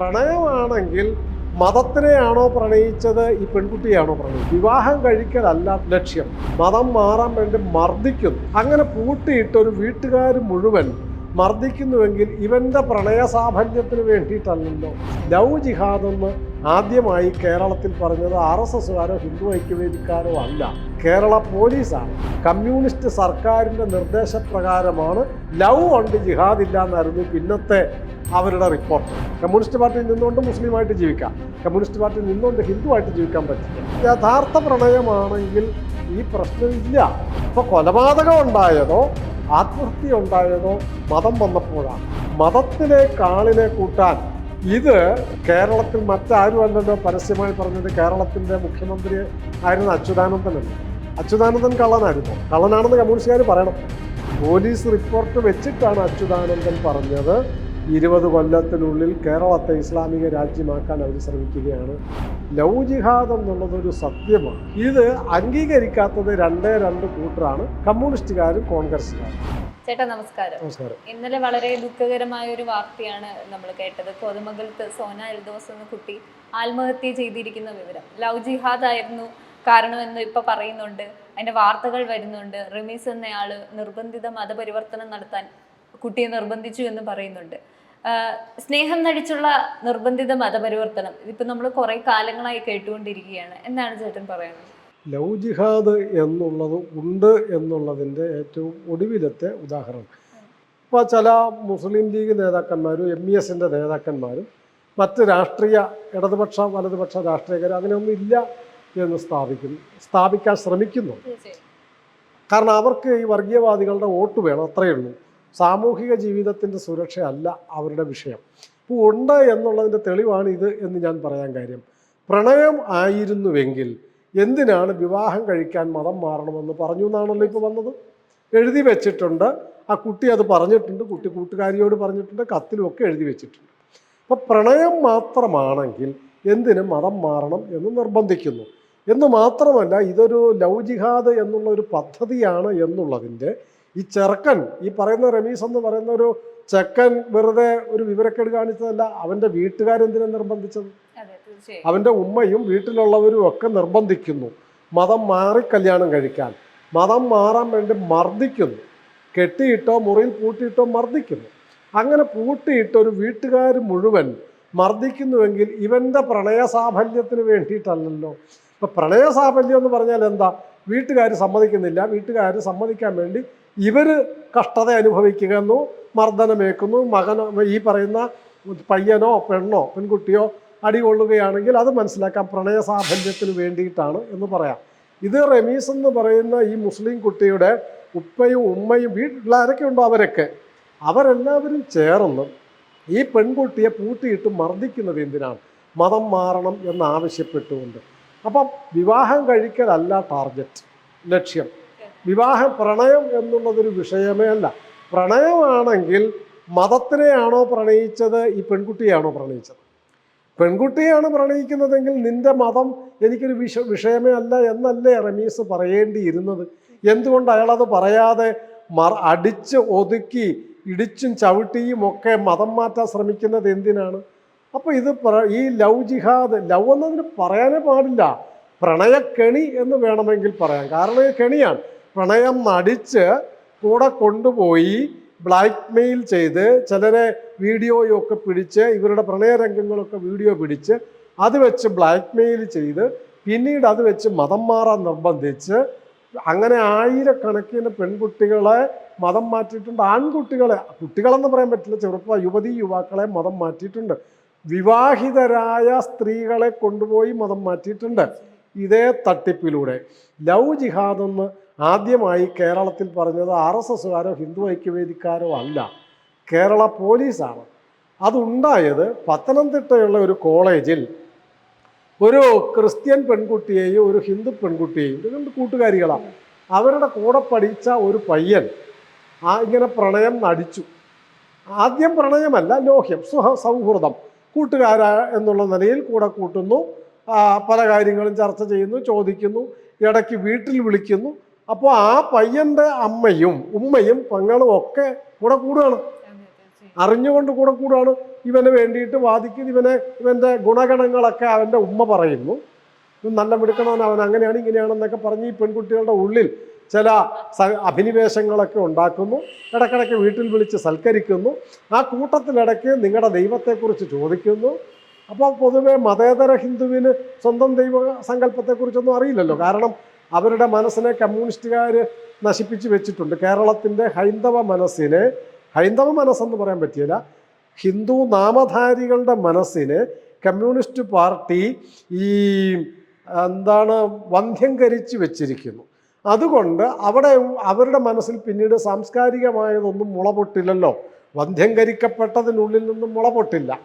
പ്രണയമാണെങ്കിൽ മതത്തിനെയാണോ പ്രണയിച്ചത്? ഈ പെൺകുട്ടിയാണോ പ്രണയിച്ചത്? വിവാഹം കഴിക്കലല്ല ലക്ഷ്യം. മതം മാറാൻ വേണ്ടി മർദ്ദിക്കുന്നു. അങ്ങനെ പൂട്ടിയിട്ട് ഒരു വീട്ടുകാർ മുഴുവൻ മർദ്ദിക്കുന്നുവെങ്കിൽ ഇവന്റെ പ്രണയ സാഫല്യത്തിന് വേണ്ടിയിട്ടല്ലല്ലോ. ലവ് ജിഹാദ് എന്ന് ആദ്യമായി കേരളത്തിൽ പറഞ്ഞത് ആർ എസ് എസുകാരോ ഹിന്ദു ഐക്യവേദിക്കാരോ അല്ല. കേരള പോലീസാണ്. കമ്മ്യൂണിസ്റ്റ് സർക്കാരിന്റെ നിർദ്ദേശപ്രകാരമാണ് ലവ് ഉണ്ട് ജിഹാദ് ഇല്ല എന്നായിരുന്നു പിന്നത്തെ അവരുടെ റിപ്പോർട്ട് കമ്മ്യൂണിസ്റ്റ് പാർട്ടിയിൽ നിന്നുകൊണ്ട് മുസ്ലിമായിട്ട് ജീവിക്കാം. കമ്മ്യൂണിസ്റ്റ് പാർട്ടിയിൽ നിന്നുകൊണ്ട് ഹിന്ദുവായിട്ട് ജീവിക്കാൻ പറ്റില്ല. യഥാർത്ഥ പ്രണയമാണെങ്കിൽ ഈ പ്രശ്നമില്ല ഇപ്പൊ കൊലപാതകം ഉണ്ടായതോ ആത്മഹത്യ ഉണ്ടായതോ മതം വന്നപ്പോഴാണ്. മതത്തിലെ കാളിനെ കൂട്ടാൻ ഇത് കേരളത്തിൽ മറ്റാരും അല്ലല്ലോ പരസ്യമായി പറഞ്ഞത് കേരളത്തിന്റെ മുഖ്യമന്ത്രി ആയിരുന്ന അച്യുതാനന്ദനല്ലേ? അച്യുതാനന്ദൻ കള്ളനായിരുന്നു. കള്ളനാണെന്ന് കമ്മ്യൂണിസ്റ്റുകാർ പറയണം. പോലീസ് റിപ്പോർട്ട് വെച്ചിട്ടാണ് അച്യുതാനന്ദൻ പറഞ്ഞത്. ഇരുപത് കൊല്ലത്തിനുള്ളിൽ കേരളത്തെ ഇസ്ലാമിക രാജ്യമാക്കാൻ അവർ ശ്രമിക്കുകയാണ്. ലവ് ജിഹാദ് എന്നുള്ളതൊരു സത്യമാണ്. ഇത് അംഗീകരിക്കാത്തത് രണ്ടേ രണ്ട് കൂട്ടറാണ് കമ്മ്യൂണിസ്റ്റുകാരും കോൺഗ്രസ്സുകാരും. ചേട്ടാ നമസ്കാരം. നമസ്കാരം. ഇന്നലെ വളരെ ദുഃഖകരമായ ഒരു വാർത്തയാണ് നമ്മൾ കേട്ടത്. കോതമംഗലത്ത് സോന എൽദോസ് എന്ന കുട്ടി ആത്മഹത്യ ചെയ്തിരിക്കുന്ന വിവരം. ലവ് ജിഹാദ് ആയിരുന്നു കാരണമെന്ന് ഇപ്പൊ പറയുന്നുണ്ട്. അതിന്റെ വാർത്തകൾ വരുന്നുണ്ട്. റിമീസ് എന്നയാൾ നിർബന്ധിത മതപരിവർത്തനം നടത്താൻ കുട്ടിയെ നിർബന്ധിച്ചു എന്ന് പറയുന്നുണ്ട്. സ്നേഹം നടിച്ചുള്ള നിർബന്ധിത മതപരിവർത്തനം. ഇതിപ്പോൾ നമ്മൾ കുറെ കാലങ്ങളായി കേട്ടുകൊണ്ടിരിക്കുകയാണ്. എന്നാണ് ചേട്ടൻ പറയുന്നത്? ലവ് ജിഹാദ് എന്നുള്ളത് ഉണ്ട് എന്നുള്ളതിന്റെ ഏറ്റവും ഒടുവിലത്തെ ഉദാഹരണം. ഇപ്പോൾ ചില മുസ്ലിം ലീഗ് നേതാക്കന്മാരും എം ഇ എസിന്റെ നേതാക്കന്മാരും മറ്റ് രാഷ്ട്രീയ ഇടതുപക്ഷ വലതുപക്ഷ രാഷ്ട്രീയക്കാർ അങ്ങനെയൊന്നും ഇല്ല എന്ന് സ്ഥാപിക്കുന്നു സ്ഥാപിക്കാൻ ശ്രമിക്കുന്നു കാരണം അവർക്ക് ഈ വർഗീയവാദികളുടെ വോട്ട് വേണം അത്രയേ ഉള്ളൂ. സാമൂഹിക ജീവിതത്തിന്റെ സുരക്ഷയല്ല അവരുടെ വിഷയം. ഇപ്പോൾ ഉണ്ട് എന്നുള്ളതിന്റെ തെളിവാണ് ഇത് എന്ന് ഞാൻ പറയാൻ കാര്യം. പ്രണയം ആയിരുന്നുവെങ്കിൽ എന്തിനാണ് വിവാഹം കഴിക്കാൻ മതം മാറണമെന്ന് പറഞ്ഞു എന്നാണല്ലോ ഇപ്പോൾ വന്നത്? എഴുതി വെച്ചിട്ടുണ്ട്. ആ കുട്ടി അത് പറഞ്ഞിട്ടുണ്ട്. കുട്ടി കൂട്ടുകാരിയോട് പറഞ്ഞിട്ടുണ്ട്. കത്തിലുമൊക്കെ എഴുതി വെച്ചിട്ടുണ്ട്. അപ്പോൾ പ്രണയം മാത്രമാണെങ്കിൽ എന്തിനും മതം മാറണം എന്ന് നിർബന്ധിക്കുന്നു. എന്ന് മാത്രമല്ല ഇതൊരു ലൗജിഹാദ് ജിഹാദ് എന്നുള്ള ഒരു പദ്ധതിയാണ് എന്നുള്ളതിന്റെ ഈ ചെറുക്കൻ ഈ പറയുന്ന റമീസ് എന്ന് പറയുന്ന ഒരു ചെക്കൻ വെറുതെ ഒരു വിവരക്കേട് കാണിച്ചതല്ല അവന്റെ വീട്ടുകാരെന്തിനാ നിർബന്ധിച്ചത്? അവന്റെ ഉമ്മയും വീട്ടിലുള്ളവരും ഒക്കെ നിർബന്ധിക്കുന്നു. മതം മാറി കല്യാണം കഴിക്കാൻ മതം മാറാൻ വേണ്ടി മർദ്ദിക്കുന്നു. കെട്ടിയിട്ടോ മുറിയിൽ പൂട്ടിയിട്ടോ മർദ്ദിക്കുന്നു. അങ്ങനെ പൂട്ടിയിട്ട് ഒരു വീട്ടുകാർ മുഴുവൻ മർദ്ദിക്കുന്നുവെങ്കിൽ ഇവന്റെ പ്രണയ സാഫല്യത്തിന് വേണ്ടിയിട്ടല്ലല്ലോ. ഇപ്പം പ്രണയ സാഫല്യം എന്ന് പറഞ്ഞാൽ എന്താ? വീട്ടുകാർ സമ്മതിക്കുന്നില്ല വീട്ടുകാർ സമ്മതിക്കാൻ വേണ്ടി ഇവർ കഷ്ടത അനുഭവിക്കുന്നു മർദ്ദനമേക്കുന്നു. മകനോ ഈ പറയുന്ന പയ്യനോ പെണ്ണോ പെൺകുട്ടിയോ അടികൊള്ളുകയാണെങ്കിൽ അത് മനസ്സിലാക്കാം. പ്രണയ സാഫല്യത്തിന് വേണ്ടിയിട്ടാണ് എന്ന് പറയാം. ഇത് റമീസ് എന്ന് പറയുന്ന ഈ മുസ്ലിം കുട്ടിയുടെ ഉപ്പയും ഉമ്മയും വീട്ടിലാരൊക്കെ ഉണ്ടോ അവരൊക്കെ? അവരെല്ലാവരും ചേർന്ന് ഈ പെൺകുട്ടിയെ പൂട്ടിയിട്ട് മർദ്ദിക്കുന്നത് എന്തിനാണ്? മതം മാറണം എന്നാവശ്യപ്പെട്ടുകൊണ്ട് അപ്പം വിവാഹം കഴിക്കലല്ല ടാർഗറ്റ് ലക്ഷ്യം. വിവാഹം പ്രണയം എന്നുള്ളതൊരു വിഷയമേ അല്ല. പ്രണയമാണെങ്കിൽ മതത്തിനെയാണോ പ്രണയിച്ചത്? ഈ പെൺകുട്ടിയാണോ പ്രണയിച്ചത്? പെൺകുട്ടിയാണ് പ്രണയിക്കുന്നതെങ്കിൽ നിന്റെ മതം എനിക്കൊരു വിഷ വിഷയമേ അല്ല എന്നല്ലേ റമീസ് പറയേണ്ടിയിരുന്നത്? എന്തുകൊണ്ട് അയാളത് പറയാതെ മറ അടിച്ച് ഒതുക്കി ഇടിച്ചും ചവിട്ടിയും ഒക്കെ മതം മാറ്റാൻ ശ്രമിക്കുന്നത് എന്തിനാണ്? അപ്പോൾ ഇത് ഈ ലവ് ജിഹാദ് ലവ് എന്നതിന് പറയാനേ പാടില്ല. പ്രണയക്കെണി എന്ന് വേണമെങ്കിൽ പറയാം. കാരണം കെണിയാണ്. പ്രണയം നടിച്ച് കൂടെ കൊണ്ടുപോയി ബ്ലാക്ക് മെയിൽ ചെയ്ത് ചിലരെ വീഡിയോയൊക്കെ പിടിച്ച് ഇവരുടെ പ്രണയരംഗങ്ങളൊക്കെ വീഡിയോ പിടിച്ച് അത് വെച്ച് ബ്ലാക്ക് മെയിൽ ചെയ്ത് പിന്നീട് അത് വെച്ച് മതം മാറാൻ നിർബന്ധിച്ച് അങ്ങനെ ആയിരക്കണക്കിന് പെൺകുട്ടികളെ മതം മാറ്റിയിട്ടുണ്ട്. ആൺകുട്ടികളെ കുട്ടികളെന്ന് പറയാൻ പറ്റില്ല ചെറുപ്പ യുവതി യുവാക്കളെ മതം മാറ്റിയിട്ടുണ്ട്. വിവാഹിതരായ സ്ത്രീകളെ കൊണ്ടുപോയി മതം മാറ്റിയിട്ടുണ്ട്. ഇതേ തട്ടിപ്പിലൂടെ. ലവ് ജിഹാദ് എന്ന് ആദ്യമായി കേരളത്തിൽ പറഞ്ഞത് ആർ എസ് എസ്സുകാരോ ഹിന്ദു ഐക്യവേദിക്കാരോ അല്ല. കേരള പോലീസാണ്. അതുണ്ടായത് പത്തനംതിട്ടയുള്ള ഒരു കോളേജിൽ ഒരു ക്രിസ്ത്യൻ പെൺകുട്ടിയെയും ഒരു ഹിന്ദു പെൺകുട്ടിയെയും രണ്ട് കൂട്ടുകാരികളാണ്. അവരുടെ കൂടെ പഠിച്ച ഒരു പയ്യൻ ആ ഇങ്ങനെ പ്രണയം നടിച്ചു. ആദ്യം പ്രണയമല്ല ലോഹ്യം സുഹ സൗഹൃദം. കൂട്ടുകാര എന്നുള്ള നിലയിൽ കൂടെ കൂട്ടുന്നു. പല കാര്യങ്ങളും ചർച്ച ചെയ്യുന്നു ചോദിക്കുന്നു ഇടയ്ക്ക് വീട്ടിൽ വിളിക്കുന്നു. അപ്പോൾ ആ പയ്യന്റെ അമ്മയും ഉമ്മയും പെങ്ങളും ഒക്കെ കൂടെ കൂടുകയാണ് അറിഞ്ഞുകൊണ്ട് കൂടെ കൂടുകയാണ് ഇവന് വേണ്ടിയിട്ട് വാദിക്കുന്നു ഇവനെ ഇവന്റെ ഗുണഗണങ്ങളൊക്കെ അവന്റെ ഉമ്മ പറയുന്നു. ഇവൻ നല്ല മിടുക്കണവൻ അവൻ. അങ്ങനെയാണ് ഇങ്ങനെയാണെന്നൊക്കെ പറഞ്ഞ് ഈ പെൺകുട്ടികളുടെ ഉള്ളിൽ ചില സ- അഭിനിവേശങ്ങളൊക്കെ ഉണ്ടാക്കുന്നു. ഇടയ്ക്കിടയ്ക്ക് വീട്ടിൽ വിളിച്ച് സൽക്കരിക്കുന്നു. ആ കൂട്ടത്തിലിടയ്ക്ക് നിങ്ങളുടെ ദൈവത്തെക്കുറിച്ച് ചോദിക്കുന്നു. അപ്പോൾ പൊതുവെ മതേതര ഹിന്ദുവിന് സ്വന്തം ദൈവ സങ്കല്പത്തെക്കുറിച്ചൊന്നും അറിയില്ലല്ലോ. കാരണം അവരുടെ മനസ്സിനെ കമ്മ്യൂണിസ്റ്റുകാർ നശിപ്പിച്ച് വെച്ചിട്ടുണ്ട്. കേരളത്തിന്റെ ഹൈന്ദവ മനസ്സിനെ ഹൈന്ദവ മനസ്സെന്ന് പറയാൻ പറ്റിയില്ല ഹിന്ദു നാമധാരികളുടെ മനസ്സിനെ കമ്മ്യൂണിസ്റ്റ് പാർട്ടി ഈ എന്താണ് വന്ധ്യംകരിച്ച് വെച്ചിരിക്കുന്നു. അതുകൊണ്ട് അവിടെ അവരുടെ മനസ്സിൽ പിന്നീട് സാംസ്കാരികമായതൊന്നും മുളപൊട്ടില്ലല്ലോ. വന്ധ്യംകരിക്കപ്പെട്ടതിനുള്ളിൽ നിന്നും മുളപൊട്ടില്ല.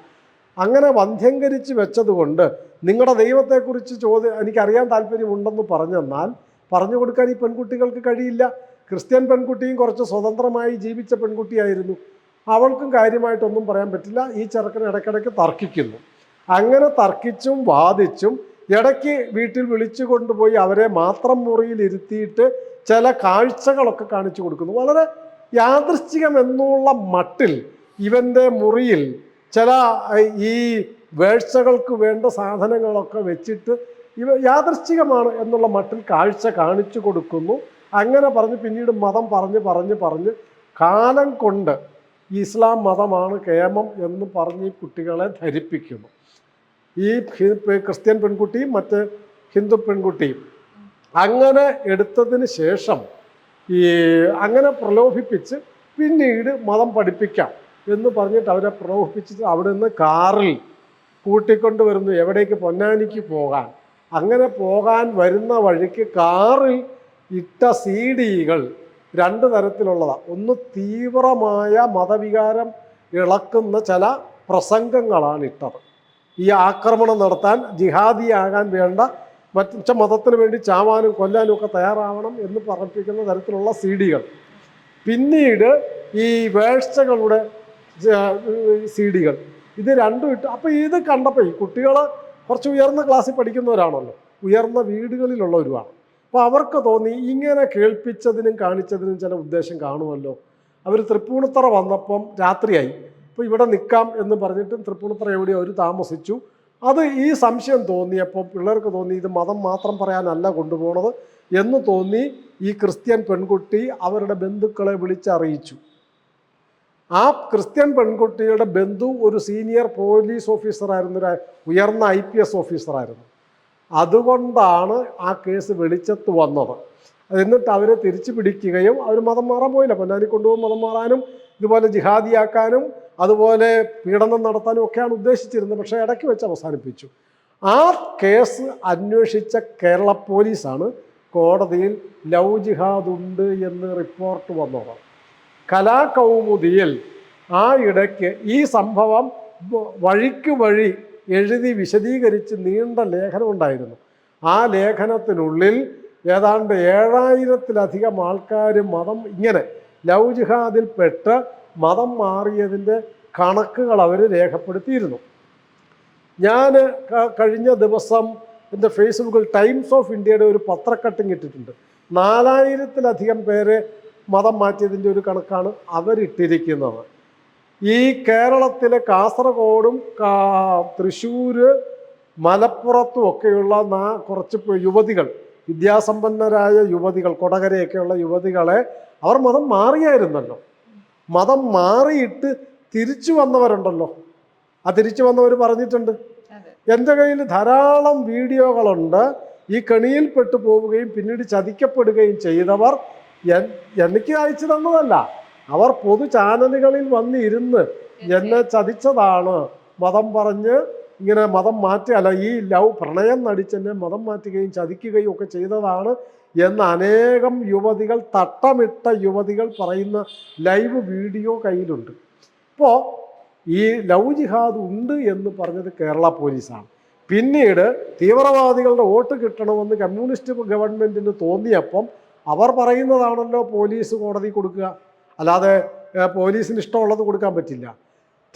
അങ്ങനെ വന്ധ്യംകരിച്ച് വെച്ചതുകൊണ്ട് നിങ്ങളുടെ ദൈവത്തെക്കുറിച്ച് ചോദ്യം എനിക്കറിയാൻ താല്പര്യമുണ്ടെന്ന് പറഞ്ഞെന്നാൽ പറഞ്ഞു കൊടുക്കാൻ ഈ പെൺകുട്ടികൾക്ക് കഴിയില്ല. ക്രിസ്ത്യൻ പെൺകുട്ടിയും കുറച്ച് സ്വതന്ത്രമായി ജീവിച്ച പെൺകുട്ടിയായിരുന്നു. അവൾക്കും കാര്യമായിട്ടൊന്നും പറയാൻ പറ്റില്ല. ഈ ചെറുക്കൻ ഇടയ്ക്കിടയ്ക്ക് തർക്കിക്കുന്നു. അങ്ങനെ തർക്കിച്ചും വാദിച്ചും ഇടയ്ക്ക് വീട്ടിൽ വിളിച്ചു കൊണ്ടുപോയി അവരെ മാത്രം മുറിയിൽ ഇരുത്തിയിട്ട് ചില കാഴ്ചകളൊക്കെ കാണിച്ചു കൊടുക്കുന്നു. വളരെ യാദൃശ്ചികമെന്നുള്ള മട്ടിൽ ഇവന്റെ മുറിയിൽ ചില ഈ വേഴ്ചകൾക്ക് വേണ്ട സാധനങ്ങളൊക്കെ വെച്ചിട്ട് ഇവ യാദൃശ്ചികമാണ് എന്നുള്ള മട്ടിൽ കാഴ്ച കാണിച്ചു കൊടുക്കുന്നു. അങ്ങനെ പറഞ്ഞ് പിന്നീട് മതം പറഞ്ഞ് പറഞ്ഞ് പറഞ്ഞ് കാലം കൊണ്ട് ഇസ്ലാം മതമാണ് കേമം എന്ന് പറഞ്ഞ് കുട്ടികളെ ധരിപ്പിക്കുന്നു. ഈ ക്രിസ്ത്യൻ പെൺകുട്ടിയും മറ്റ് ഹിന്ദു പെൺകുട്ടിയും. അങ്ങനെ എടുത്തതിന് ശേഷം ഈ അങ്ങനെ പ്രലോഭിപ്പിച്ച് പിന്നീട് മതം പഠിപ്പിക്കാം. എന്ന് പറഞ്ഞിട്ട് അവരെ പ്രലോഭിപ്പിച്ചിട്ട് അവിടെ നിന്ന് കാറിൽ കൂട്ടിക്കൊണ്ടുവരുന്നു. എവിടേക്ക് പൊന്നാനിക്ക് പോകാൻ. അങ്ങനെ പോകാൻ വരുന്ന വഴിക്ക് കാറിൽ ഇട്ട സീഡികൾ രണ്ട് തരത്തിലുള്ളതാണ് ഒന്ന് തീവ്രമായ മതവികാരം ഇളക്കുന്ന ചില പ്രസംഗങ്ങളാണ് ഇട്ടത്. ഈ ആക്രമണം നടത്താൻ ജിഹാദിയാകാൻ വേണ്ട മറ്റു മതത്തിന് വേണ്ടി ചാവാനും കൊല്ലാനും ഒക്കെ തയ്യാറാവണം എന്ന് പറഞ്ഞിരിക്കുന്ന തരത്തിലുള്ള സീഡികൾ. പിന്നീട് ഈ വേഴ്ചകളുടെ സി ഡികൾ. ഇത് രണ്ടും ഇട്ട് അപ്പോൾ ഇത് കണ്ടപ്പോൾ കുട്ടികൾ കുറച്ച് ഉയർന്ന ക്ലാസ്സിൽ പഠിക്കുന്നവരാണല്ലോ. ഉയർന്ന വീടുകളിലുള്ളവരുമാണ് അപ്പോൾ അവർക്ക് തോന്നി ഇങ്ങനെ കേൾപ്പിച്ചതിനും കാണിച്ചതിനും ചില ഉദ്ദേശം കാണുമല്ലോ. അവർ തൃപ്പൂണിത്തറ വന്നപ്പം രാത്രിയായി. അപ്പോൾ ഇവിടെ നിൽക്കാം എന്ന് പറഞ്ഞിട്ടും തൃപ്പൂണിത്തറ എവിടെയോ അവർ താമസിച്ചു. അത് ഈ സംശയം തോന്നിയപ്പോൾ പിള്ളേർക്ക് തോന്നി ഇത് മതം മാത്രം പറയാനല്ല കൊണ്ടുപോകണത് എന്ന് തോന്നി ഈ ക്രിസ്ത്യൻ പെൺകുട്ടി അവരുടെ ബന്ധുക്കളെ വിളിച്ചറിയിച്ചു. ആ ക്രിസ്ത്യൻ പെൺകുട്ടിയുടെ ബന്ധു ഒരു സീനിയർ പോലീസ് ഓഫീസറായിരുന്നു ഒരു ഉയർന്ന ഐ പി എസ് ഓഫീസറായിരുന്നു. അതുകൊണ്ടാണ് ആ കേസ് വെളിച്ചത്ത് വന്നത്. എന്നിട്ട് അവരെ തിരിച്ചു പിടിക്കുകയും അവർ മതം മാറാൻ പോയില്ല. പൊന്നാനി കൊണ്ടുപോകും മതം മാറാനും ഇതുപോലെ ജിഹാദിയാക്കാനും അതുപോലെ പീഡനം നടത്താനും ഒക്കെയാണ് ഉദ്ദേശിച്ചിരുന്നത്. പക്ഷേ ഇടയ്ക്ക് വെച്ച് അവസാനിപ്പിച്ചു. ആ കേസ് അന്വേഷിച്ച കേരള പോലീസാണ് കോടതിയിൽ ലവ് ജിഹാദ് ഉണ്ട് എന്ന് റിപ്പോർട്ട് വന്നത്. കലാകൗമുദിയിൽ ആ ഇടയ്ക്ക് ഈ സംഭവം വഴിക്ക് വഴി എഴുതി വിശദീകരിച്ച് നീണ്ട ലേഖനമുണ്ടായിരുന്നു ആ ലേഖനത്തിനുള്ളിൽ ഏതാണ്ട് ഏഴായിരത്തിലധികം ആൾക്കാർ മതം ഇങ്ങനെ ലവ് ജിഹാദിൽപ്പെട്ട് മതം മാറിയതിന്റെ കണക്കുകൾ അവർ രേഖപ്പെടുത്തിയിരുന്നു. ഞാൻ കഴിഞ്ഞ ദിവസം എന്റെ ഫേസ്ബുക്കിൽ ടൈംസ് ഓഫ് ഇന്ത്യയുടെ ഒരു പത്രക്കട്ടിങ് ഇട്ടിട്ടുണ്ട്. നാലായിരത്തിലധികം പേരെ മതം മാറ്റിയതിന്റെ ഒരു കണക്കാണ് അവരിട്ടിരിക്കുന്നത്. ഈ കേരളത്തിലെ കാസർഗോഡും കാ- തൃശ്ശൂര് മലപ്പുറത്തും ഒക്കെയുള്ള നാ കുറച്ച് യുവതികൾ വിദ്യാസമ്പന്നരായ യുവതികൾ കൊടകരയൊക്കെയുള്ള യുവതികളെ അവർ മതം മാറിയായിരുന്നല്ലോ. മതം മാറിയിട്ട് തിരിച്ചു വന്നവരുണ്ടല്ലോ. ആ തിരിച്ചു വന്നവർ പറഞ്ഞിട്ടുണ്ട്. എന്റെ കയ്യിൽ ധാരാളം വീഡിയോകളുണ്ട്. ഈ കെണിയിൽപ്പെട്ടു പോവുകയും പിന്നീട് ചതിക്കപ്പെടുകയും ചെയ്തവർ എനിക്ക് അയച്ചു തന്നതല്ല. അവർ പൊതു ചാനലുകളിൽ വന്നിരുന്ന് എന്നെ ചതിച്ചതാണ്. മതം പറഞ്ഞ് ഇങ്ങനെ മതം മാറ്റി അല്ല ഈ ലവ് പ്രണയം നടിച്ചെന്നെ മതം മാറ്റുകയും ചതിക്കുകയും ഒക്കെ ചെയ്തതാണ് എന്ന് അനേകം യുവതികൾ തട്ടമിട്ട യുവതികൾ പറയുന്ന ലൈവ് വീഡിയോ കയ്യിലുണ്ട്. ഇപ്പോൾ ഈ ലവ് ജിഹാദ് ഉണ്ട് എന്ന് പറഞ്ഞത് കേരള പോലീസാണ്. പിന്നീട് തീവ്രവാദികളുടെ വോട്ട് കിട്ടണമെന്ന് കമ്മ്യൂണിസ്റ്റ് ഗവൺമെന്റിന് തോന്നിയപ്പം അവർ പറയുന്നതാണല്ലോ പോലീസ് കോടതി കൊടുക്കുക. അല്ലാതെ പോലീസിന് ഇഷ്ടമുള്ളത് കൊടുക്കാൻ പറ്റില്ല.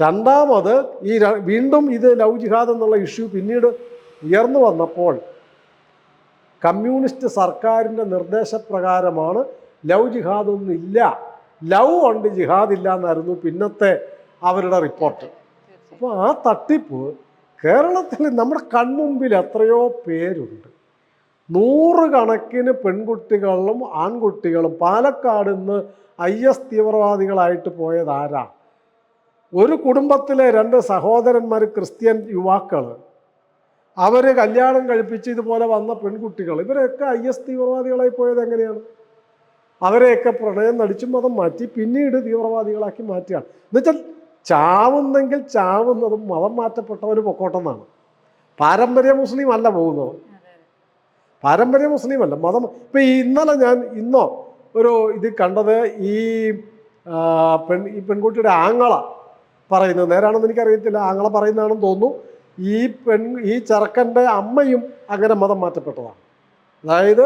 രണ്ടാമത് ഈ വീണ്ടും ഇത് ലവ് ജിഹാദ് എന്നുള്ള ഇഷ്യൂ പിന്നീട് ഉയർന്നു വന്നപ്പോൾ കമ്മ്യൂണിസ്റ്റ് സർക്കാരിന്റെ നിർദ്ദേശപ്രകാരമാണ് ലവ് ജിഹാദ് ഒന്നും ഇല്ല. ലവ് ഉണ്ട് ജിഹാദ് ഇല്ല എന്നായിരുന്നു പിന്നത്തെ അവരുടെ റിപ്പോർട്ട്. അപ്പോൾ ആ തട്ടിപ്പ് കേരളത്തിൽ നമ്മുടെ കൺമുമ്പിൽ എത്രയോ പേരുണ്ട്. നൂറുകണക്കിന് പെൺകുട്ടികളും ആൺകുട്ടികളും പാലക്കാട് നിന്ന് ഐ എസ് തീവ്രവാദികളായിട്ട് പോയതാരാ ഒരു കുടുംബത്തിലെ രണ്ട് സഹോദരന്മാർ ക്രിസ്ത്യൻ യുവാക്കൾ അവർ കല്യാണം കഴിപ്പിച്ച് ഇതുപോലെ വന്ന പെൺകുട്ടികൾ ഇവരൊക്കെ ഐ എസ് തീവ്രവാദികളായി പോയത് എങ്ങനെയാണ്? അവരെയൊക്കെ പ്രണയം നടിച്ചു മതം മാറ്റി പിന്നീട് തീവ്രവാദികളാക്കി മാറ്റുകയാണ്. എന്നുവെച്ചാൽ ചാവുന്നെങ്കിൽ ചാവുന്നതും മതം മാറ്റപ്പെട്ടവർ പൊക്കോട്ടെന്നാണ്. പാരമ്പര്യ മുസ്ലിം അല്ല പോകുന്നത്. പാരമ്പര്യ മുസ്ലിം അല്ല മതം. ഇപ്പം ഇന്നലെ ഞാൻ ഇന്നോ ഒരു ഇത് കണ്ടത് ഈ പെൺ ഈ പെൺകുട്ടിയുടെ ആങ്ങള പറയുന്നത്. നേരാണെന്ന് എനിക്കറിയത്തില്ല ആങ്ങള പറയുന്നതാണെന്ന് തോന്നുന്നു. ഈ പെൺ ഈ ചെറുക്കന്റെ അമ്മയും അങ്ങനെ മതം മാറ്റപ്പെട്ടതാണ്. അതായത്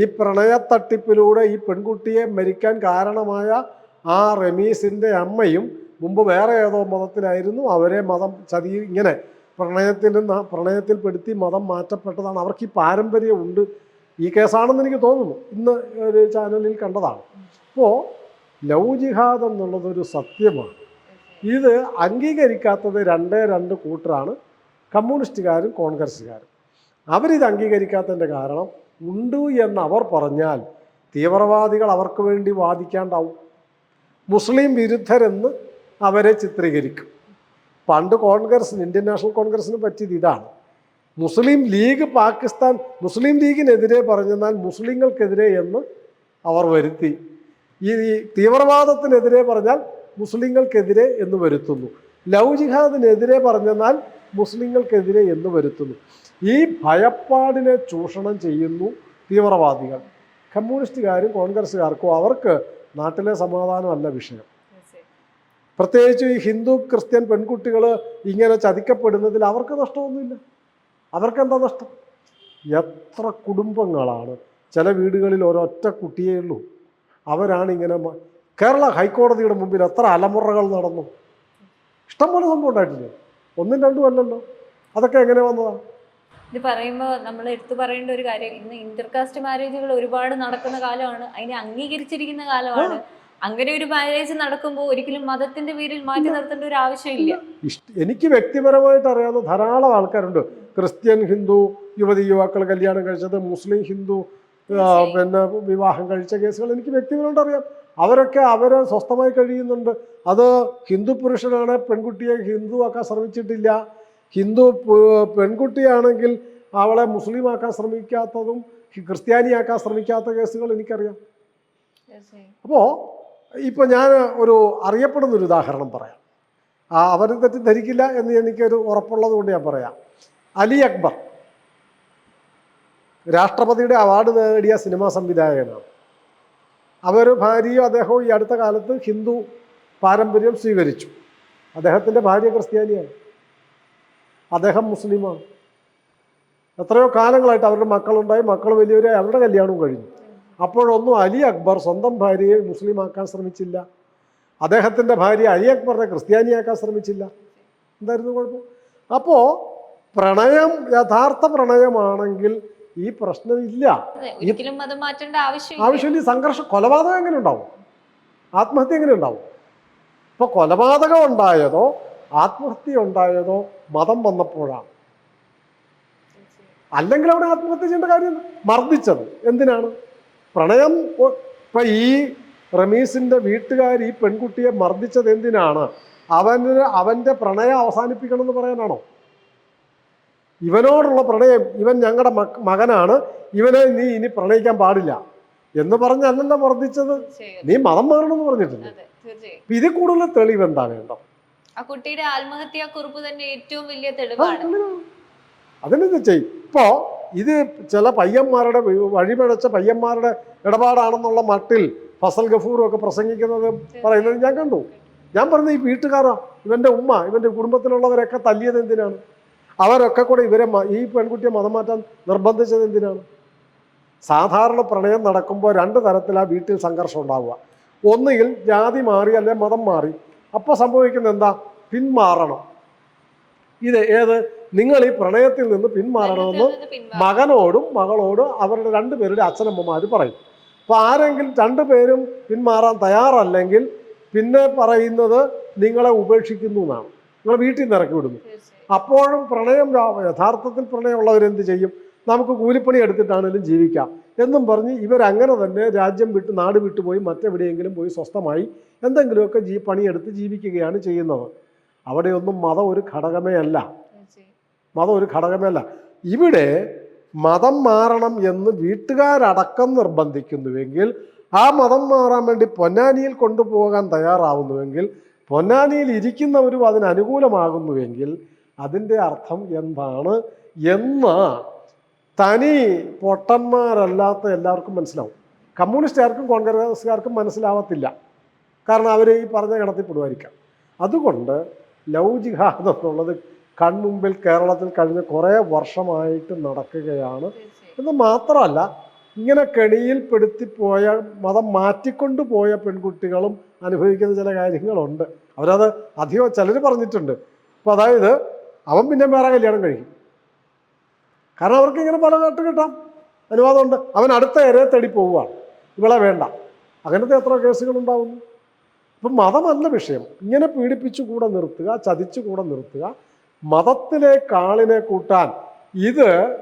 ഈ പ്രണയത്തട്ടിപ്പിലൂടെ ഈ പെൺകുട്ടിയെ മരിക്കാൻ കാരണമായ ആ റമീസിന്റെ അമ്മയും മുമ്പ് വേറെ ഏതോ മതത്തിലായിരുന്നു അവരെ മതം ചതി ഇങ്ങനെ പ്രണയത്തിൽ പ്രണയത്തിൽപ്പെടുത്തി മതം മാറ്റപ്പെട്ടതാണ്. അവർക്ക് ഈ പാരമ്പര്യം ഉണ്ട് ഈ കേസാണെന്ന് എനിക്ക് തോന്നുന്നു. ഇന്ന് ഒരു ചാനലിൽ കണ്ടതാണ്. അപ്പോൾ ലവ് ജിഹാദ് എന്നുള്ളതൊരു സത്യമാണ്. ഇത് അംഗീകരിക്കാത്തത് രണ്ടേ രണ്ട് കൂട്ടരാണ്. കമ്മ്യൂണിസ്റ്റുകാരും കോൺഗ്രസ്സുകാരും. അവരിത് അംഗീകരിക്കാത്തതിന്റെ കാരണം ഉണ്ട് എന്ന് അവർ പറഞ്ഞാൽ തീവ്രവാദികൾ അവർക്ക് വേണ്ടി വാദിക്കാണ്ടാവും. മുസ്ലിം വിരുദ്ധരെന്ന് അവരെ ചിത്രീകരിക്കും. പണ്ട് കോൺഗ്രസിന് ഇന്ത്യൻ നാഷണൽ കോൺഗ്രസിന് പറ്റിയത് ഇതാണ്. മുസ്ലിം ലീഗ് പാകിസ്ഥാൻ മുസ്ലിം ലീഗിനെതിരെ പറഞ്ഞെന്നാൽ മുസ്ലിങ്ങൾക്കെതിരെ എന്ന് അവർ വരുത്തി. ഈ തീവ്രവാദത്തിനെതിരെ പറഞ്ഞാൽ മുസ്ലിങ്ങൾക്കെതിരെ എന്ന് വരുത്തുന്നു. ലവ് ജിഹാദിനെതിരെ പറഞ്ഞെന്നാൽ മുസ്ലിങ്ങൾക്കെതിരെ എന്ന് വരുത്തുന്നു. ഈ ഭയപ്പാടിനെ ചൂഷണം ചെയ്യുന്നു തീവ്രവാദികൾ. കമ്മ്യൂണിസ്റ്റുകാരും കോൺഗ്രസ്സുകാർക്കും അവർക്ക് നാട്ടിലെ സമാധാനമല്ല വിഷയം. പ്രത്യേകിച്ച് ഈ ഹിന്ദു ക്രിസ്ത്യൻ പെൺകുട്ടികൾ ഇങ്ങനെ ചതിക്കപ്പെടുന്നതിൽ അവർക്ക് നഷ്ടമൊന്നുമില്ല. അവർക്കെന്താ നഷ്ടം? എത്ര കുടുംബങ്ങളാണ്. ചില വീടുകളിൽ ഒരൊറ്റ കുട്ടിയേ ഉള്ളൂ. അവരാണ് ഇങ്ങനെ കേരള ഹൈക്കോടതിയുടെ മുമ്പിൽ എത്ര അലമുറകൾ നടന്നു. ഇഷ്ടംപോലെ സംഭവം ഉണ്ടായിട്ടില്ലേ? ഒന്നും രണ്ടും അല്ലല്ലോ. അതൊക്കെ എങ്ങനെ വന്നതാണ് ഇത് പറയുമ്പോൾ നമ്മൾ എടുത്തു പറയേണ്ട ഒരു കാര്യം ഇന്ന് ഇന്റർകാസ്റ്റ് മാരേജുകൾ ഒരുപാട് നടക്കുന്ന കാലമാണ്. അതിനെ അംഗീകരിച്ചിരിക്കുന്ന കാലമാണ്. അങ്ങനെ ഒരു മാരേജ് നടക്കുമ്പോൾ ഒരിക്കലും മതത്തിന്റെ പേരിൽ മാറ്റി നിർത്തേണ്ട ഒരു ആവശ്യമില്ല. എനിക്ക് വ്യക്തിപരമായിട്ട് അറിയാവുന്ന ധാരാളം ആൾക്കാരുണ്ട്. ക്രിസ്ത്യൻ ഹിന്ദു യുവതി യുവാക്കൾ കല്യാണം കഴിച്ചത് മുസ്ലിം ഹിന്ദു പിന്നെ വിവാഹം കഴിച്ച കേസുകൾ എനിക്ക് വ്യക്തിപരമായിട്ട് അറിയാം. അവരൊക്കെ അവർ സ്വസ്ഥമായി കഴിയുന്നുണ്ട്. അത് ഹിന്ദു പുരുഷനാണ് പെൺകുട്ടിയെ ഹിന്ദു ആക്കാൻ ശ്രമിച്ചിട്ടില്ല. ഹിന്ദു പെൺകുട്ടിയാണെങ്കിൽ അവളെ മുസ്ലിം ആക്കാൻ ശ്രമിക്കാത്തതും ക്രിസ്ത്യാനിയാക്കാൻ ശ്രമിക്കാത്ത കേസുകൾ എനിക്കറിയാം. അപ്പോൾ ഇപ്പോൾ ഞാൻ ഒരു അറിയപ്പെടുന്ന ഒരു ഉദാഹരണം പറയാം. ആ തെറ്റി ധരിക്കില്ല എന്ന് എനിക്കൊരു ഉറപ്പുള്ളത് കൊണ്ട് ഞാൻ പറയാം. അലി അക്ബർ. രാഷ്ട്രപതിയുടെ അവാർഡ് നേടിയ സിനിമാ സംവിധായകനാണ്. അവർ ഭാര്യയും അദ്ദേഹവും ഈ അടുത്ത കാലത്ത് ഹിന്ദു പാരമ്പര്യം സ്വീകരിച്ചു. അദ്ദേഹത്തിന്റെ ഭാര്യ ക്രിസ്ത്യാനിയാണ്. അദ്ദേഹം മുസ്ലിമാണ്. എത്രയോ കാലങ്ങളായിട്ട് അവരുടെ മക്കളുണ്ടായി. മക്കൾ വലിയവരായി. അവരുടെ കല്യാണവും കഴിഞ്ഞു. അപ്പോഴൊന്നും അലി അക്ബർ സ്വന്തം ഭാര്യയെ മുസ്ലിമാക്കാൻ ശ്രമിച്ചില്ല. അദ്ദേഹത്തിന്റെ ഭാര്യ അലി അക്ബറിനെ ക്രിസ്ത്യാനിയാക്കാൻ ശ്രമിച്ചില്ല. എന്തായിരുന്നു കുഴപ്പം? അപ്പോൾ പ്രണയം യഥാർത്ഥ പ്രണയമാണെങ്കിൽ ഈ പ്രശ്നമില്ല ആവശ്യമില്ല. സംഘർഷം കൊലപാതകം എങ്ങനെ ഉണ്ടാവും? ആത്മഹത്യ എങ്ങനെ ഉണ്ടാവും? ഇപ്പോൾ കൊലപാതകം ഉണ്ടായതോ ആത്മഹത്യ ഉണ്ടായതോ മതം വന്നപ്പോഴാണ്. അല്ലെങ്കിൽ അവിടെ ആത്മഹത്യ ചെയ്യേണ്ട കാര്യം മർദ്ദിച്ചത്. എന്തിനാണ്? പ്രണയം ഇപ്പം ഈ റമീസിന്റെ വീട്ടുകാർ ഈ പെൺകുട്ടിയെ മർദ്ദിച്ചത് എന്തിനാണ്? അവന് അവന്റെ പ്രണയം അവസാനിപ്പിക്കണം എന്ന് പറയാനാണോ? ഇവനോടുള്ള പ്രണയം ഇവൻ ഞങ്ങളുടെ മകനാണ് ഇവനെ നീ ഇനി പ്രണയിക്കാൻ പാടില്ല എന്ന് പറഞ്ഞല്ലല്ലോ മർദ്ദിച്ചത്? നീ മതം മാറണമെന്ന് പറഞ്ഞിട്ടില്ല? ഇതിൽ കൂടുതൽ തെളിവ് എന്താ വേണ്ടത്? ആ കുട്ടിയുടെ ആത്മഹത്യാ കുറിപ്പ് തന്നെ ഏറ്റവും വലിയ തെളിവ് തെളിവാണ്. അതിനെന്ത് ചെയ്യും? ഇപ്പോ ഇത് ചില പയ്യന്മാരുടെ വഴിപിഴച്ച പയ്യന്മാരുടെ ഇടപാടാണെന്നുള്ള മട്ടിൽ ഫസൽ ഗഫൂറും ഒക്കെ പ്രസംഗിക്കുന്നത് പറയുന്നത് ഞാൻ കണ്ടു. ഞാൻ പറഞ്ഞ ഈ വീട്ടുകാരാ. ഇവന്റെ ഉമ്മ ഇവന്റെ കുടുംബത്തിലുള്ളവരൊക്കെ തല്ലിയത് എന്തിനാണ്? അവരൊക്കെ കൂടെ ഇവരെ ഈ പെൺകുട്ടിയെ മതം മാറ്റാൻ നിർബന്ധിച്ചത് എന്തിനാണ്? സാധാരണ പ്രണയം നടക്കുമ്പോൾ രണ്ട് തരത്തിൽ ആ വീട്ടിൽ സംഘർഷം ഉണ്ടാവുക. ഒന്നുകിൽ ജാതി മാറി അല്ലെ മതം മാറി. അപ്പോൾ സംഭവിക്കുന്നത് എന്താ? പിന്മാറണം. ഇത് ഏത്? നിങ്ങൾ ഈ പ്രണയത്തിൽ നിന്ന് പിന്മാറണമെന്ന് മകനോടും മകളോടും അവരുടെ രണ്ടുപേരുടെ അച്ഛനമ്മമാർ പറയും. അപ്പോൾ ആരെങ്കിലും രണ്ടുപേരും പിന്മാറാൻ തയ്യാറല്ലെങ്കിൽ പിന്നെ പറയുന്നത് നിങ്ങളെ ഉപേക്ഷിക്കുന്നു എന്നാണ്. നിങ്ങളെ വീട്ടിൽ നിന്ന് ഇറക്കി വിടുന്നു. അപ്പോഴും പ്രണയം യഥാർത്ഥത്തിൽ പ്രണയമുള്ളവരെന്ത് ചെയ്യും? നമുക്ക് കൂലിപ്പണി എടുത്തിട്ടാണെങ്കിലും ജീവിക്കാം. എന്നും പറഞ്ഞ് ഇവരങ്ങനെ തന്നെ രാജ്യം വിട്ട് നാട് വിട്ടു പോയി മറ്റെവിടെയെങ്കിലും പോയി സ്വസ്ഥമായി എന്തെങ്കിലുമൊക്കെ ജീ പണിയെടുത്ത് ജീവിക്കുകയാണ് ചെയ്യുന്നത്. അവിടെയൊന്നും മതം ഒരു ഘടകമേ അല്ല. മതം ഒരു ഘടകമേ അല്ല ഇവിടെ മതം മാറണം എന്ന് വീട്ടുകാരടക്കം നിർബന്ധിക്കുന്നുവെങ്കിൽ ആ മതം മാറാൻ വേണ്ടി പൊന്നാനിയിൽ കൊണ്ടുപോകാൻ തയ്യാറാവുന്നുവെങ്കിൽ പൊന്നാനിയിൽ ഇരിക്കുന്നവരും അതിന് അനുകൂലമാകുന്നുവെങ്കിൽ അതിന്റെ അർത്ഥം എന്താണ് എന്ന് തനി പൊട്ടന്മാരല്ലാത്ത എല്ലാവർക്കും മനസ്സിലാവും. കമ്മ്യൂണിസ്റ്റുകാർക്കും കോൺഗ്രസ്സുകാർക്കും മനസ്സിലാവത്തില്ല. കാരണം അവർ ഈ പറഞ്ഞ ഗണത്തിൽപ്പെടുമായിരിക്കാം അതുകൊണ്ട് ലൗ ജിഹാദ് എന്നുള്ളത് കൺമുമ്പിൽ കേരളത്തിൽ കഴിഞ്ഞ കുറേ വർഷമായിട്ട് നടക്കുകയാണ്. എന്ന് മാത്രമല്ല ഇങ്ങനെ കെണിയിൽപ്പെടുത്തിപ്പോയ മതം മാറ്റിക്കൊണ്ടു പോയ പെൺകുട്ടികളും അനുഭവിക്കുന്ന ചില കാര്യങ്ങളുണ്ട്. അവരത് അധികം ചിലർ പറഞ്ഞിട്ടുണ്ട്. അപ്പോൾ അതായത് അവൻ പിന്നെ വേറെ കല്യാണം കഴിക്കും. കാരണം അവർക്ക് ഇങ്ങനെ പല നാട്ട് കിട്ടാം. അനുവാദമുണ്ട്. അവൻ അടുത്ത ഇരയെ തേടി പോവുകയാണ്. ഇവളെ വേണ്ട. അങ്ങനത്തെ എത്ര കേസുകളുണ്ടാവുന്നു? അപ്പം മതമല്ല വിഷയം. ഇങ്ങനെ പീഡിപ്പിച്ചു കൂടെ നിർത്തുക ചതിച്ചു കൂടെ നിർത്തുക മതത്തിലേക്ക് കാളിനെ കൂട്ടാൻ. ഇത്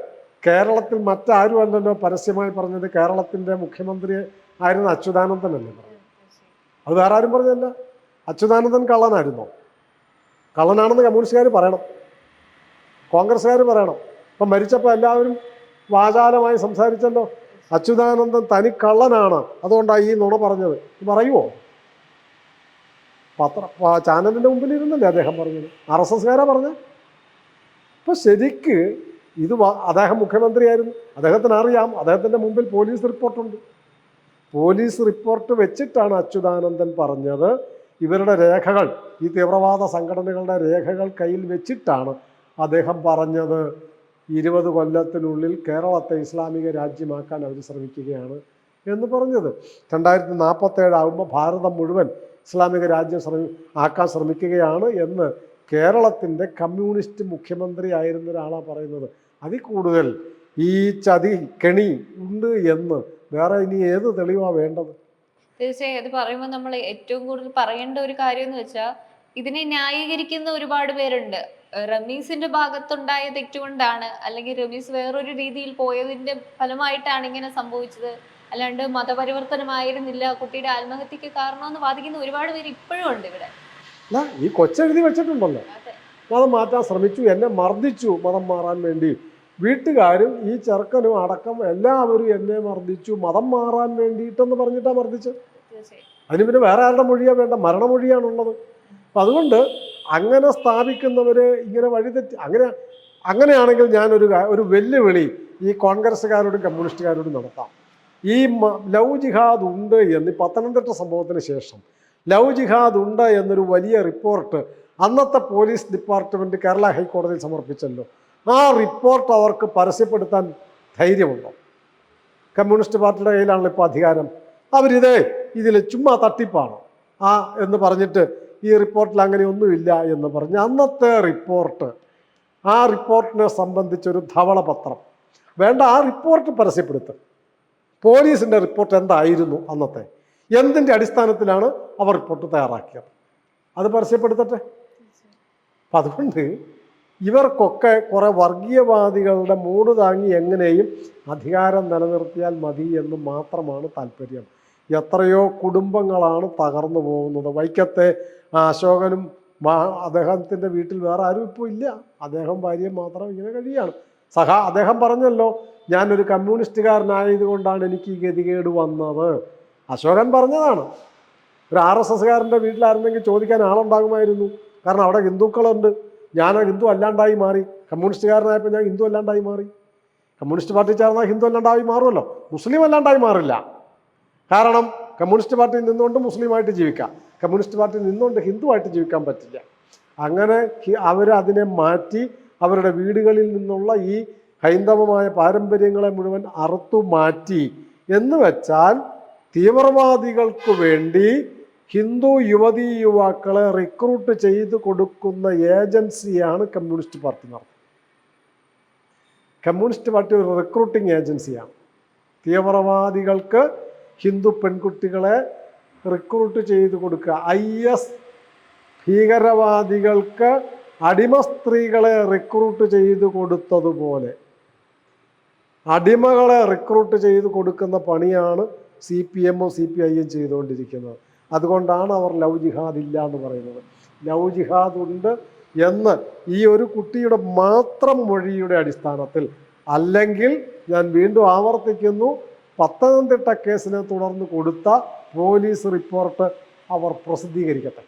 കേരളത്തിൽ മറ്റാരും അല്ലല്ലോ പരസ്യമായി പറഞ്ഞത്? കേരളത്തിന്റെ മുഖ്യമന്ത്രി ആയിരുന്ന അച്യുതാനന്ദനല്ലേ പറഞ്ഞത്? അത് വേറെ ആരും പറഞ്ഞല്ല അച്യുതാനന്ദൻ കള്ളനായിരുന്നോ. കള്ളനാണെന്ന് കമ്മ്യൂണിസ്റ്റുകാർ പറയണം. കോൺഗ്രസ്സുകാർ പറയണം. ഇപ്പം മരിച്ചപ്പോൾ എല്ലാവരും വാചാലമായി സംസാരിച്ചല്ലോ. അച്യുതാനന്ദൻ തനി കള്ളനാണ് അതുകൊണ്ടാണ് ഈ നുണ പറഞ്ഞത്. പറയുമോ പത്ര ചാനലിന്റെ മുമ്പിൽ ഇരുന്നല്ലേ അദ്ദേഹം പറഞ്ഞത്? ആർ എസ് എസ്കാരാ പറഞ്ഞത്? ഇപ്പം ശരിക്ക് ഇത് അദ്ദേഹം മുഖ്യമന്ത്രിയായിരുന്നു. അദ്ദേഹത്തിന് അറിയാം. അദ്ദേഹത്തിന്റെ മുമ്പിൽ പോലീസ് റിപ്പോർട്ടുണ്ട്. പോലീസ് റിപ്പോർട്ട് വെച്ചിട്ടാണ് അച്യുതാനന്ദൻ പറഞ്ഞത്. ഇവരുടെ രേഖകൾ ഈ തീവ്രവാദ സംഘടനകളുടെ രേഖകൾ കയ്യിൽ വെച്ചിട്ടാണ് അദ്ദേഹം പറഞ്ഞത്. ഇരുപത് കൊല്ലത്തിനുള്ളിൽ കേരളത്തെ ഇസ്ലാമിക രാജ്യമാക്കാൻ അവർ ശ്രമിക്കുകയാണ് എന്ന് പറഞ്ഞത്. രണ്ടായിരത്തി നാൽപ്പത്തേഴാകുമ്പോൾ ഭാരതം മുഴുവൻ ഇസ്ലാമിക രാജ്യം ശ്രമി ആക്കാൻ ശ്രമിക്കുകയാണ് എന്ന് കേരളത്തിന്റെ കമ്മ്യൂണിസ്റ്റ് മുഖ്യമന്ത്രി ആയിരുന്ന ഒരാളാണ് പറയുന്നത്. അതിൽ കൂടുതൽ ഈ ചതി കെണി ഉണ്ട് എന്ന് വേറെ ഇനി ഏത് തെളിവാണ് വേണ്ടത്? തീർച്ചയായും അത് പറയുമ്പോൾ നമ്മൾ ഏറ്റവും കൂടുതൽ പറയേണ്ട ഒരു കാര്യം എന്ന് വെച്ചാൽ ഇതിനെ ന്യായീകരിക്കുന്ന ഒരുപാട് പേരുണ്ട്. റമീസിന്റെ ഭാഗത്തുണ്ടായ തെറ്റുകൊണ്ടാണ് അല്ലെങ്കിൽ റമീസ് വേറൊരു രീതിയിൽ പോയതിന്റെ ഫലമായിട്ടാണ് ഇങ്ങനെ സംഭവിച്ചത്. അല്ലാണ്ട് മതപരിവർത്തനമായിരുന്നില്ല. കുട്ടിയുടെ ആത്മഹത്യക്ക് കാരണമെന്ന് വാദിക്കുന്ന ഒരുപാട് പേര് ഇപ്പോഴും ഉണ്ട് ഇവിടെ. ഈ കൊച്ചെഴുതി വെച്ചിട്ടുണ്ടല്ലോ. മതം മാറ്റാൻ ശ്രമിച്ചു എന്നെ മർദ്ദിച്ചു മതം മാറാൻ വേണ്ടി. വീട്ടുകാരും ഈ ചെറുക്കനും അടക്കം എല്ലാവരും എന്നെ മർദ്ദിച്ചു മതം മാറാൻ വേണ്ടിയിട്ടെന്ന് പറഞ്ഞിട്ടാ മർദ്ദിച്ചത് അതിന് പിന്നെ വേറെ ആരുടെ മൊഴിയാ വേണ്ട മരണമൊഴിയാണുള്ളത്. അപ്പം അതുകൊണ്ട് അങ്ങനെ സ്ഥാപിക്കുന്നവരെ ഇങ്ങനെ വഴിതെറ്റി അങ്ങനെ അങ്ങനെയാണെങ്കിൽ ഞാനൊരു ഒരു വെല്ലുവിളി ഈ കോൺഗ്രസ്സുകാരോടും കമ്മ്യൂണിസ്റ്റുകാരോടും നടത്താം. ഈ ലൗ ജിഹാദ് ഉണ്ട് എന്ന് പത്തനംതിട്ട സംഭവത്തിന് ശേഷം. ലവ് ജിഹാദ് ഉണ്ട് എന്നൊരു വലിയ റിപ്പോർട്ട് അന്നത്തെ പോലീസ് ഡിപ്പാർട്ട്മെന്റ് കേരള ഹൈക്കോടതിയിൽ സമർപ്പിച്ചല്ലോ. ആ റിപ്പോർട്ട് അവർക്ക് പരസ്യപ്പെടുത്താൻ ധൈര്യമുണ്ടോ? കമ്മ്യൂണിസ്റ്റ് പാർട്ടിയുടെ കയ്യിലാണല്ലോ ഇപ്പോൾ അധികാരം. അവരിതേ ഇതിൽ ചുമ്മാ തട്ടിപ്പാണ്? ആ എന്ന് പറഞ്ഞിട്ട് ഈ റിപ്പോർട്ടിൽ അങ്ങനെയൊന്നുമില്ല എന്ന് പറഞ്ഞ് അന്നത്തെ റിപ്പോർട്ട് ആ റിപ്പോർട്ടിനെ സംബന്ധിച്ചൊരു ധവളപത്രം. വേണ്ട ആ റിപ്പോർട്ട് പരസ്യപ്പെടുത്തും. പോലീസിന്റെ റിപ്പോർട്ട് എന്തായിരുന്നു അന്നത്തെ? എന്തിന്റെ അടിസ്ഥാനത്തിലാണ് അവർ റിപ്പോർട്ട് തയ്യാറാക്കിയത്? അത് പരസ്യപ്പെടുത്തട്ടെ. അപ്പം അതുകൊണ്ട് ഇവർക്കൊക്കെ കുറേ വർഗീയവാദികളുടെ മൂട് താങ്ങി എങ്ങനെയും അധികാരം നിലനിർത്തിയാൽ മതി എന്ന് മാത്രമാണ് താല്പര്യം. എത്രയോ കുടുംബങ്ങളാണ് തകർന്നു പോകുന്നത്. വൈക്കത്തെ അശോകനും അദ്ദേഹത്തിന്റെ വീട്ടിൽ വേറെ ആരും ഇപ്പോൾ ഇല്ല. അദ്ദേഹം ഭാര്യയും മാത്രം ഇങ്ങനെ കഴിയാണ് സഹ അദ്ദേഹം പറഞ്ഞല്ലോ ഞാനൊരു കമ്മ്യൂണിസ്റ്റുകാരനായതുകൊണ്ടാണ് എനിക്ക് ഈ ഗതികേട് വന്നത്. അശോകൻ പറഞ്ഞതാണ് ഒരു ആർ എസ് എസ്സുകാരന്റെ വീട്ടിലായിരുന്നെങ്കിൽ ചോദിക്കാൻ ആളുണ്ടാകുമായിരുന്നു. കാരണം അവിടെ ഹിന്ദുക്കളുണ്ട്. ഞാൻ ഹിന്ദു അല്ലാണ്ടായി മാറി. കമ്മ്യൂണിസ്റ്റുകാരനായപ്പോൾ ഞാൻ ഹിന്ദു അല്ലാണ്ടായി മാറി. കമ്മ്യൂണിസ്റ്റ് പാർട്ടി ചേർന്നാൽ ഹിന്ദു അല്ലാണ്ടായി മാറുമല്ലോ. മുസ്ലിം അല്ലാണ്ടായി മാറില്ല. കാരണം കമ്മ്യൂണിസ്റ്റ് പാർട്ടിയിൽ നിന്നുകൊണ്ട് മുസ്ലിമായിട്ട് ജീവിക്കാം. കമ്മ്യൂണിസ്റ്റ് പാർട്ടിയിൽ നിന്നുകൊണ്ട് ഹിന്ദുവായിട്ട് ജീവിക്കാൻ പറ്റില്ല. അങ്ങനെ അവർ അതിനെ മാറ്റി അവരുടെ വീടുകളിൽ നിന്നുള്ള ഈ ഹൈന്ദവമായ പാരമ്പര്യങ്ങളെ മുഴുവൻ അറുത്തു മാറ്റി എന്ന് വെച്ചാൽ തീവ്രവാദികൾക്ക് വേണ്ടി ഹിന്ദു യുവതി യുവാക്കളെ റിക്രൂട്ട് ചെയ്ത് കൊടുക്കുന്ന ഏജൻസിയാണ് കമ്മ്യൂണിസ്റ്റ് പാർട്ടി നടത്തുന്നത് കമ്മ്യൂണിസ്റ്റ് പാർട്ടി ഒരു റിക്രൂട്ടിംഗ് ഏജൻസിയാണ്. തീവ്രവാദികൾക്ക് ഹിന്ദു പെൺകുട്ടികളെ റിക്രൂട്ട് ചെയ്ത് കൊടുക്കുക. ഐ എസ് ഭീകരവാദികൾക്ക് അടിമ സ്ത്രീകളെ റിക്രൂട്ട് ചെയ്ത് കൊടുത്തതുപോലെ. അടിമകളെ റിക്രൂട്ട് ചെയ്ത് കൊടുക്കുന്ന പണിയാണ് സി പി എമ്മും സി പി ഐയും ചെയ്തുകൊണ്ടിരിക്കുന്നത്. അതുകൊണ്ടാണ് അവർ ലവ് ജിഹാദ് ഇല്ല എന്ന് പറയുന്നത്. ലവ് ജിഹാദ് ഉണ്ട് എന്ന് ഈ ഒരു കുട്ടിയുടെ മാത്രം മൊഴിയുടെ അടിസ്ഥാനത്തിൽ അല്ലെങ്കിൽ ഞാൻ വീണ്ടും ആവർത്തിക്കുന്നു പത്തനംതിട്ട കേസിനെ തുടർന്ന് കൊടുത്ത പോലീസ് റിപ്പോർട്ട് അവർ പ്രസിദ്ധീകരിക്കട്ടെ.